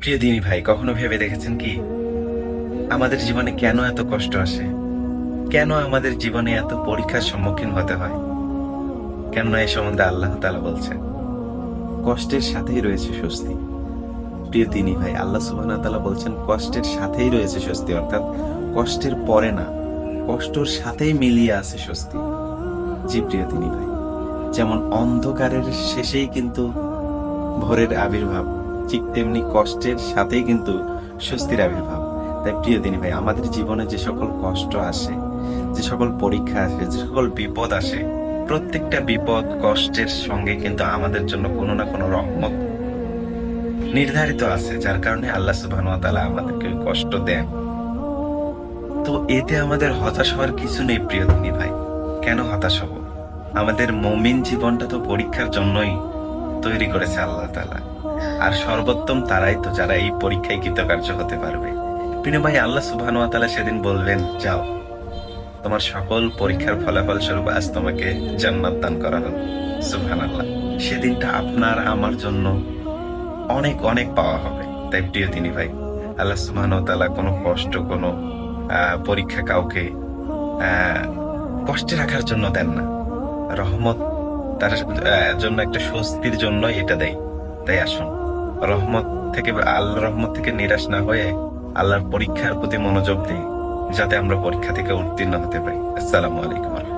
প্রিয় দিনী ভাই, কখনো ভেবে দেখেছেন কি? আমাদের জীবনে কেন এত কষ্ট আসে? কেন আমাদের জীবনে এত পরীক্ষার সম্মুখীন হতে হয়? কেন এ সম্বন্ধে আল্লাহ তালা বলছেন, কষ্টের সাথেই রয়েছে স্বস্তি। প্রিয় দিনী ভাই, আল্লাহ সুবাহ তালা বলছেন, কষ্টের সাথেই রয়েছে স্বস্তি, অর্থাৎ কষ্টের পরে না, কষ্টর সাথেই মিলিয়ে আছে স্বস্তি। জি প্রিয় দিনী ভাই, যেমন অন্ধকারের শেষেই কিন্তু ভোরের আবির্ভাব ঠিক তেমনি কষ্টের সাথেই কিন্তু স্বস্তির আবির্ভাব। তাই প্রিয় দিনী ভাই, আমাদের জীবনে যে সকল কষ্ট আসে, যে সকল পরীক্ষা আসে, যে সকল বিপদ আসে, প্রত্যেকটা বিপদ কষ্টের সঙ্গে কিন্তু আমাদের জন্য কোনো না কোনো রহমত নির্ধারিত আছে, যার কারণে আল্লাহ সুবাহ আমাদেরকে কষ্ট দেন। তো এতে আমাদের হতাশ হওয়ার কিছু নেই প্রিয় দিনী ভাই। কেন হতাশ হব? আমাদের মমিন জীবনটা তো পরীক্ষার জন্যই তৈরি করেছে আল্লাহ তালা আর সর্বোত্তম তারাই তো যারা এই পরীক্ষায় কৃতকার্য হতে পারবে। প্রিয় ভাই, আল্লাহ সুবাহ তালা সেদিন বলবেন, যাও, তোমার সকল পরীক্ষার ফলাফল স্বরূপ আজ তোমাকে জান্নাত দান করা হলো সুবহান আল্লাহ সেদিনটা আপনার, আমার জন্য অনেক অনেক পাওয়া হবে। তাই প্রিয় তিনি ভাই, আল্লাহ সুবহান তালা কোনো কষ্ট, কোনো পরীক্ষা কাউকে কষ্টে রাখার জন্য দেন না। রহমত তার জন্য একটা স্বস্তির জন্য এটা দেয়। তাই আসুন। রহমত থেকে আল্লাহ রহমত থেকে নিরাশ না হয়ে আল্লাহর পরীক্ষার প্রতি মনোযোগ দিই যাতে আমরা পরীক্ষা থেকে উত্তীর্ণ হতে পারি। আসসালামু আলাইকুম